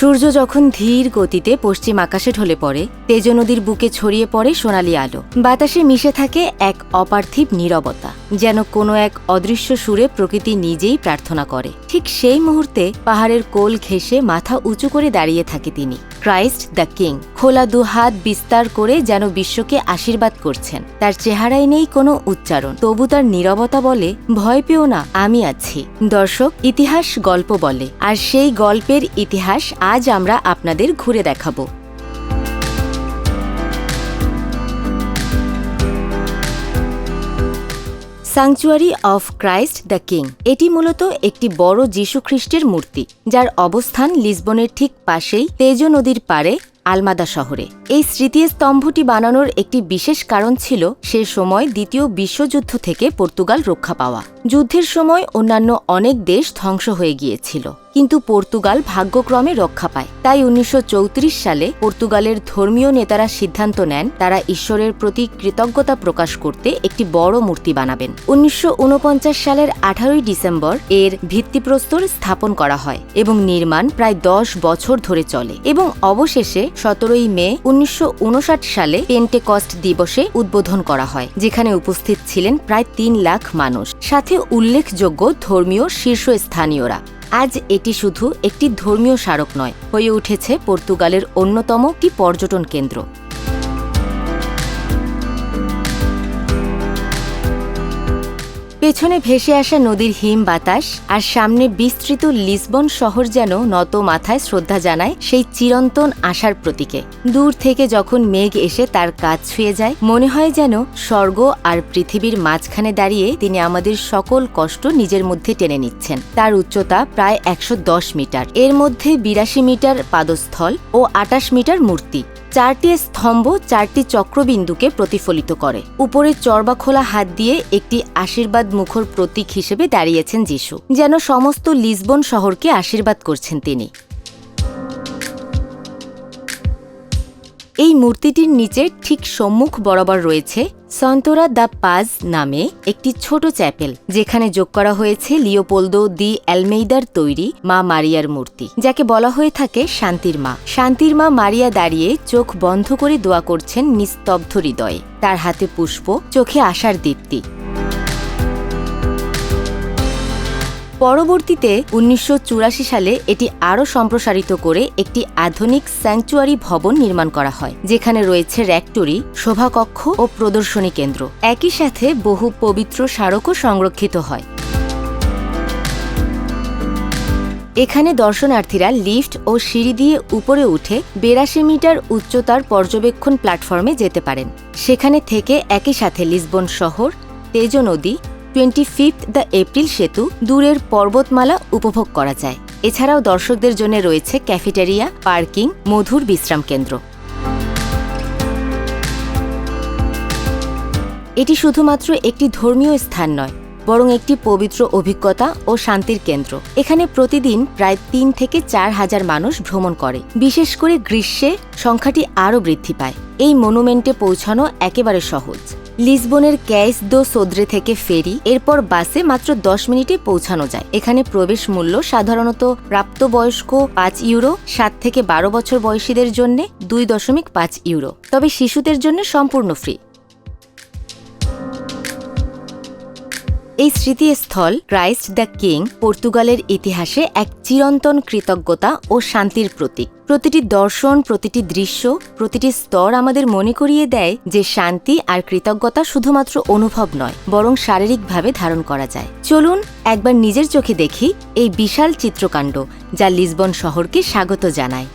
সূর্য যখন ধীর গতিতে পশ্চিম আকাশে ঢলে পড়ে, তেজ নদীর বুকে ছড়িয়ে পড়ে সোনালি আলো। বাতাসে মিশে থাকে এক অপার্থিব নীরবতা, যেন কোনো এক অদৃশ্য সুরে প্রকৃতি নিজেই প্রার্থনা করে। ঠিক সেই মুহূর্তে পাহাড়ের কোল ঘেঁষে মাথা উঁচু করে দাঁড়িয়ে থাকে তিনি। Christ the King. খোলা দুহাত বিস্তার করে যেন বিশ্বকে আশীর্বাদ করছেন। তার চেহারায় নেই কোনো উচ্চারণ। তবু তার নিরবতা বলে, ভয় পেও না, আমি আছি। দর্শক, ইতিহাস গল্প বলে। আর সেই গল্পের ইতিহাস আজ আমরা আপনাদের ঘুরে দেখাবো। Sanctuary of Christ the King এটি মূলত একটি বড় যীশু খ্রিস্টের মূর্তি, যার অবস্থান লিসবনের ঠিক পাশেই তেজ নদীর পারে আলমাদা শহরে। এই স্মৃতি স্তম্ভটি বানানোর একটি বিশেষ কারণ ছিল সে সময় দ্বিতীয় বিশ্বযুদ্ধ থেকে পর্তুগাল রক্ষা পাওয়া। যুদ্ধের সময় অন্যান্য অনেক দেশ ধ্বংস হয়ে গিয়েছিল। কিন্তু পর্তুগাল ভাগ্যক্রমে রক্ষা পায়। তাই উনিশশো চৌত্রিশ সালে পর্তুগালের ধর্মীয় নেতারা সিদ্ধান্ত নেন, তারা ঈশ্বরের প্রতি কৃতজ্ঞতা প্রকাশ করতে একটি বড় মূর্তি বানাবেন। উনিশশো উনপঞ্চাশ সালের আঠারোই ডিসেম্বর এর ভিত্তিপ্রস্তর স্থাপন করা হয় এবং নির্মাণ প্রায় দশ বছর ধরে চলে এবং অবশেষে সতেরোই মে উনিশশো উনষাট সালে পেন্টেকস্ট দিবসে উদ্বোধন করা হয়, যেখানে উপস্থিত ছিলেন প্রায় তিন লাখ মানুষ। সাথে উল্লেখযোগ্য ধর্মীয় শীর্ষস্থানীয়রা। আজ এটি শুধু একটি ধর্মীয় স্মারক নয়, হয়ে উঠেছে পর্তুগালের অন্যতম একটি পর্যটন কেন্দ্র। পেছনে ভেসে আসা নদীর হিম বাতাস আর সামনে বিস্তৃত লিসবন শহর যেন নত মাথায় শ্রদ্ধা জানায় সেই চিরন্তন আশার প্রতীকে। দূর থেকে যখন মেঘ এসে তার কাজ ছুঁয়ে যায়, মনে হয় যেন স্বর্গ আর পৃথিবীর মাঝখানে দাঁড়িয়ে তিনি আমাদের সকল কষ্ট নিজের মধ্যে টেনে নিচ্ছেন। তার উচ্চতা প্রায় একশো দশ মিটার। এর মধ্যে বিরাশি মিটার পাদস্থল ও আটাশ মিটার মূর্তি। চারটি স্তম্ভ, চারটি চক্রবিন্দুকে প্রতিফলিত করে। উপরে চর্বা খোলা হাত দিয়ে একটি আশীর্বাদ মুখর প্রতীক হিসেবে দাঁড়িয়েছেন যিশু, যেন সমস্ত লিসবন শহরকে আশীর্বাদ করছেন তিনি। এই মূর্তিটির নিচে ঠিক সম্মুখ বরাবর রয়েছে সন্তোরা দ্য পাজ নামে একটি ছোট চ্যাপেল, যেখানে যোগ করা হয়েছে লিওপোলদো দি অ্যালমেইদার তৈরি মা মারিয়ার মূর্তি, যাকে বলা হয়ে থাকে শান্তির মা। শান্তির মা মারিয়া দাঁড়িয়ে চোখ বন্ধ করে দোয়া করছেন নিস্তব্ধ হৃদয়ে। তার হাতে পুষ্প, চোখে আসার দীপ্তি। পরবর্তীতে উনিশশো চুরাশি সালে এটি আরও সম্প্রসারিত করে একটি আধুনিক স্যাংচুয়ারি ভবন নির্মাণ করা হয়, যেখানে রয়েছে র্যাক্টরি, শোভাকক্ষ ও প্রদর্শনী কেন্দ্র। একই সাথে বহু পবিত্র স্মারকও সংরক্ষিত হয়। এখানে দর্শনার্থীরা লিফট ও সিঁড়ি দিয়ে উপরে উঠে বেরাশি মিটার উচ্চতার পর্যবেক্ষণ প্ল্যাটফর্মে যেতে পারেন। সেখানে থেকে একই সাথে লিসবন শহর, তেজ নদী টোয়েন্টি ফিফথ দ্য এপ্রিল সেতু দূরের পর্বতমালা উপভোগ করা যায়। এছাড়াও দর্শকদের জন্য রয়েছে ক্যাফেটেরিয়া, পার্কিং, মধুর বিশ্রাম কেন্দ্র। এটি শুধুমাত্র একটি ধর্মীয় স্থান নয় বরং একটি পবিত্র অভিজ্ঞতা ও শান্তির কেন্দ্র। এখানে প্রতিদিন প্রায় তিন থেকে চার হাজার মানুষ ভ্রমণ করে। বিশেষ করে গ্রীষ্মে সংখ্যাটি আরও বৃদ্ধি পায়। এই মনুমেন্টে পৌঁছানো একেবারে সহজ। লিসবনের ক্যাইস দো সোদ্রে থেকে ফেরি, এরপর বাসে মাত্র দশ মিনিটে পৌঁছানো যায়। এখানে প্রবেশ মূল্য সাধারণত প্রাপ্তবয়স্ক পাঁচ ইউরো, সাত থেকে বারো বছর বয়সীদের জন্য দুই দশমিক পাঁচ ইউরো। তবে শিশুদের জন্য সম্পূর্ণ ফ্রি। এই স্মৃতিস্থল ক্রাইস্ট দ্য কিং, পর্তুগালের ইতিহাসে এক চিরন্তন কৃতজ্ঞতা ও শান্তির প্রতীক। প্রতিটি দর্শন, প্রতিটি দৃশ্য, প্রতিটি স্তর আমাদের মনে করিয়ে দেয় যে শান্তি আর কৃতজ্ঞতা শুধুমাত্র অনুভব নয়, বরং শারীরিকভাবে ধারণ করা যায়। চলুন একবার নিজের চোখে দেখি এই বিশাল চিত্রকাণ্ড, যা লিসবন শহরকে স্বাগত জানায়।